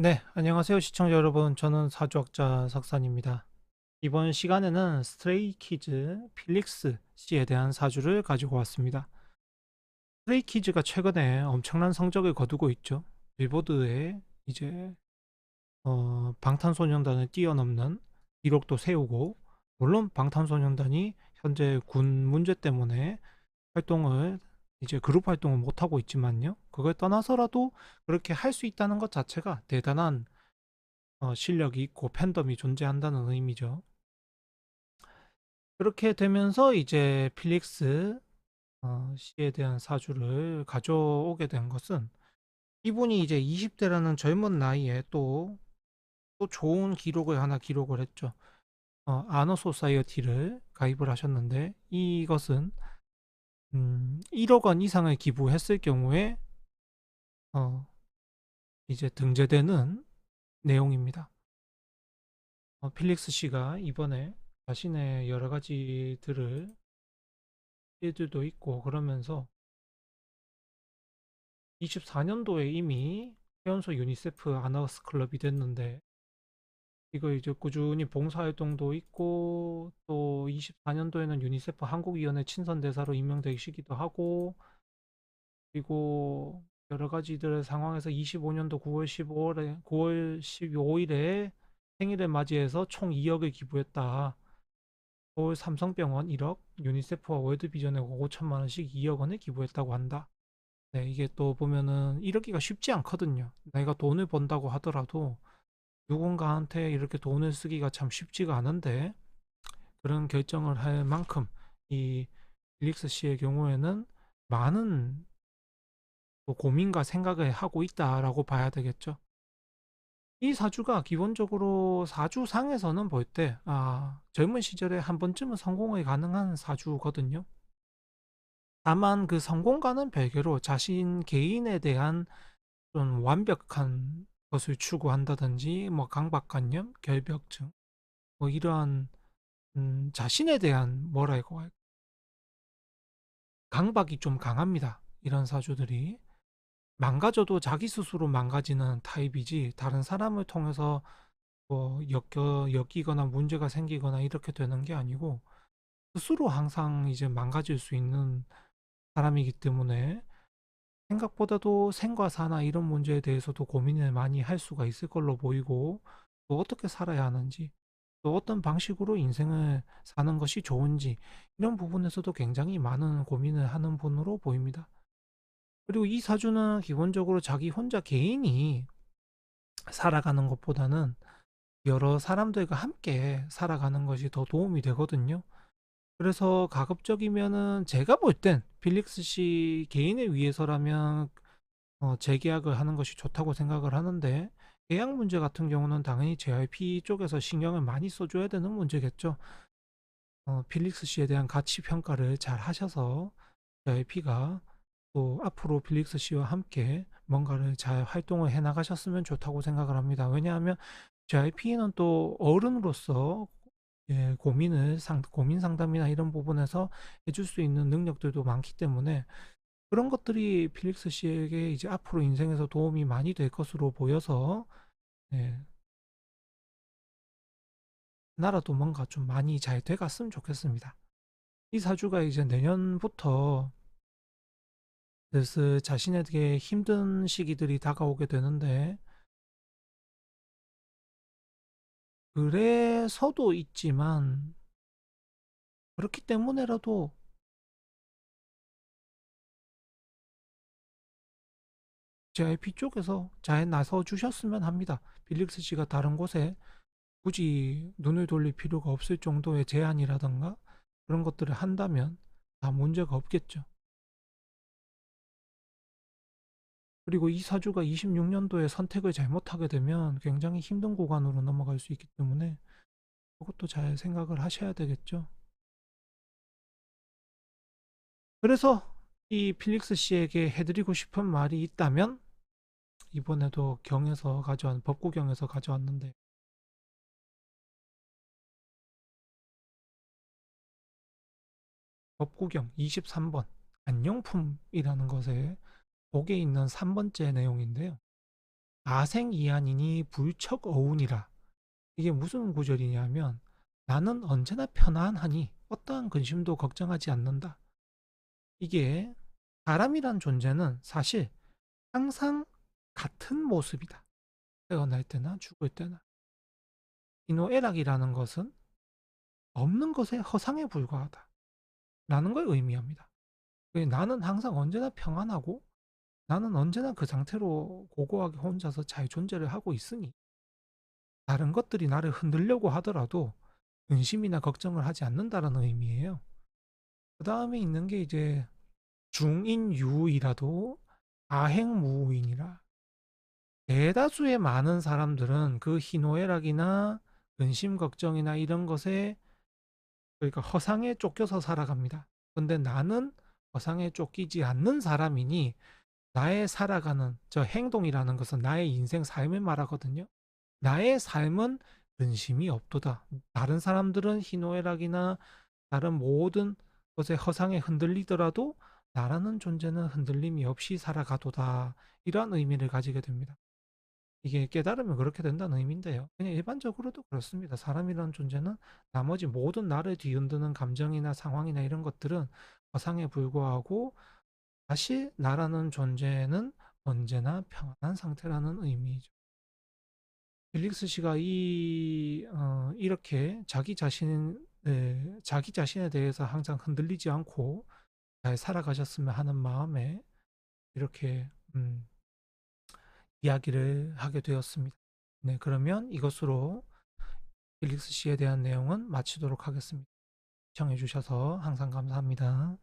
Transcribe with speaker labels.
Speaker 1: 네, 안녕하세요 시청자 여러분. 저는 사주학자 석산입니다. 이번 시간에는 스트레이키즈 필릭스 씨에 대한 사주를 가지고 왔습니다. 스트레이키즈가 최근에 엄청난 성적을 거두고 있죠. 빌보드에 이제 어, 방탄소년단을 뛰어넘는 기록도 세우고 물론 방탄소년단이 현재 군 문제 때문에 활동을 이제 그룹 활동을 못 하고 있지만요. 그걸 떠나서라도 그렇게 할 수 있다는 것 자체가 대단한 어, 실력이 있고 팬덤이 존재한다는 의미죠. 그렇게 되면서 이제 필릭스 어, 씨에 대한 사주를 가져오게 된 것은 이분이 이제 20대라는 젊은 나이에 또, 또 좋은 기록을 하나 기록을 했죠. 어, 아너 소사이어티를 가입을 하셨는데 이것은 음, 1억 원 이상을 기부했을 경우에 어, 이제 등재되는 내용입니다. 어, 필릭스 씨가 이번에 자신의 여러 가지들을 일들도 있고 그러면서 24년도에 이미 회원소 유니세프 아나우스 클럽이 됐는데 이거 이제 꾸준히 봉사활동도 있고 또 24년도에는 유니세프 한국위원회 친선대사로 임명되시기도 하고 그리고 여러 가지들 상황에서 25년도 9월 15일에 9월 15일에 생일을 맞이해서 총 2억을 기부했다. 서울 삼성병원 1억, 유니세프와 월드비전에 5천만 원씩 2억 원을 기부했다고 한다. 네, 이게 또 보면은 이러기가 쉽지 않거든요. 내가 돈을 번다고 하더라도 누군가한테 이렇게 돈을 쓰기가 참 쉽지가 않은데 그런 결정을 할 만큼 이 빌릭스 씨의 경우에는 많은 뭐 고민과 생각을 하고 있다라고 봐야 되겠죠. 이 사주가 기본적으로 사주상에서는 볼 때, 아, 젊은 시절에 한 번쯤은 성공이 가능한 사주거든요. 다만 그 성공과는 별개로 자신 개인에 대한 좀 완벽한 것을 추구한다든지, 뭐 강박관념, 결벽증, 뭐 이러한 음, 자신에 대한 뭐라고 할까 강박이 좀 강합니다. 이런 사주들이. 망가져도 자기 스스로 망가지는 타입이지 다른 사람을 통해서 뭐 엮여, 엮이거나 문제가 생기거나 이렇게 되는 게 아니고 스스로 항상 이제 망가질 수 있는 사람이기 때문에 생각보다도 생과 사나 이런 문제에 대해서도 고민을 많이 할 수가 있을 걸로 보이고 또 어떻게 살아야 하는지 또 어떤 방식으로 인생을 사는 것이 좋은지 이런 부분에서도 굉장히 많은 고민을 하는 분으로 보입니다. 그리고 이 사주는 기본적으로 자기 혼자 개인이 살아가는 것보다는 여러 사람들과 함께 살아가는 것이 더 도움이 되거든요. 그래서 가급적이면은 제가 볼 땐 필릭스 씨 개인을 위해서라면 어, 재계약을 하는 것이 좋다고 생각을 하는데 계약 문제 같은 경우는 당연히 JYP 쪽에서 신경을 많이 써줘야 되는 문제겠죠. 어, 필릭스 씨에 대한 가치 평가를 잘 하셔서 JYP가 또 앞으로 필릭스 씨와 함께 뭔가를 잘 활동을 해 나가셨으면 좋다고 생각을 합니다. 왜냐하면 JYP는 또 어른으로서 예, 고민을 상, 고민 상담이나 이런 부분에서 해줄 수 있는 능력들도 많기 때문에 그런 것들이 필릭스 씨에게 이제 앞으로 인생에서 도움이 많이 될 것으로 보여서 예, 나라도 뭔가 좀 많이 잘 돼갔으면 좋겠습니다. 이 사주가 이제 내년부터 슬슬 자신에게 힘든 시기들이 다가오게 되는데 그래서도 있지만 그렇기 때문에라도 JYP 쪽에서 잘 나서 주셨으면 합니다. 빌릭스 씨가 다른 곳에 굳이 눈을 돌릴 필요가 없을 정도의 제안이라던가 그런 것들을 한다면 다 문제가 없겠죠. 그리고 이 사주가 26년도에 선택을 잘못하게 되면 굉장히 힘든 구간으로 넘어갈 수 있기 때문에 그것도 잘 생각을 하셔야 되겠죠. 그래서 이 필릭스 씨에게 해드리고 싶은 말이 있다면 이번에도 경에서 가져왔 법구경에서 가져왔는데 법구경 23번 안녕품이라는 것에 복에 있는 3번째 내용인데요. 아생이한이니 불척 어운이라. 이게 무슨 구절이냐면 나는 언제나 편안하니 어떠한 근심도 걱정하지 않는다. 이게 사람이란 존재는 사실 항상 같은 모습이다. 태어날 때나 죽을 때나. 이노애락이라는 것은 없는 것의 허상에 불과하다. 라는 걸 의미합니다. 왜 나는 항상 언제나 평안하고 나는 언제나 그 상태로 고고하게 혼자서 잘 존재를 하고 있으니 다른 것들이 나를 흔들려고 하더라도 근심이나 걱정을 하지 않는다라는 의미예요. 그 다음에 있는 게 이제 중인유이라도 아행무인이라. 대다수의 많은 사람들은 그 희노애락이나 근심 걱정이나 이런 것에 그러니까 허상에 쫓겨서 살아갑니다. 근데 나는 허상에 쫓기지 않는 사람이니 나의 살아가는 저 행동이라는 것은 나의 인생 삶을 말하거든요. 나의 삶은 근심이 없도다. 다른 사람들은 희노애락이나 다른 모든 것에 허상에 흔들리더라도 나라는 존재는 흔들림이 없이 살아가도다. 이러한 의미를 가지게 됩니다. 이게 깨달으면 그렇게 된다는 의미인데요. 그냥 일반적으로도 그렇습니다. 사람이라는 존재는 나머지 모든 나를 뒤흔드는 감정이나 상황이나 이런 것들은 허상에 불과하고 다시 나라는 존재는 언제나 평안한 상태라는 의미죠. 펠릭스 씨가 이 어, 이렇게 자기 자신 네, 자기 자신에 대해서 항상 흔들리지 않고 잘 살아가셨으면 하는 마음에 이렇게 음, 이야기를 하게 되었습니다. 네, 그러면 이것으로 펠릭스 씨에 대한 내용은 마치도록 하겠습니다. 시청해 주셔서 항상 감사합니다.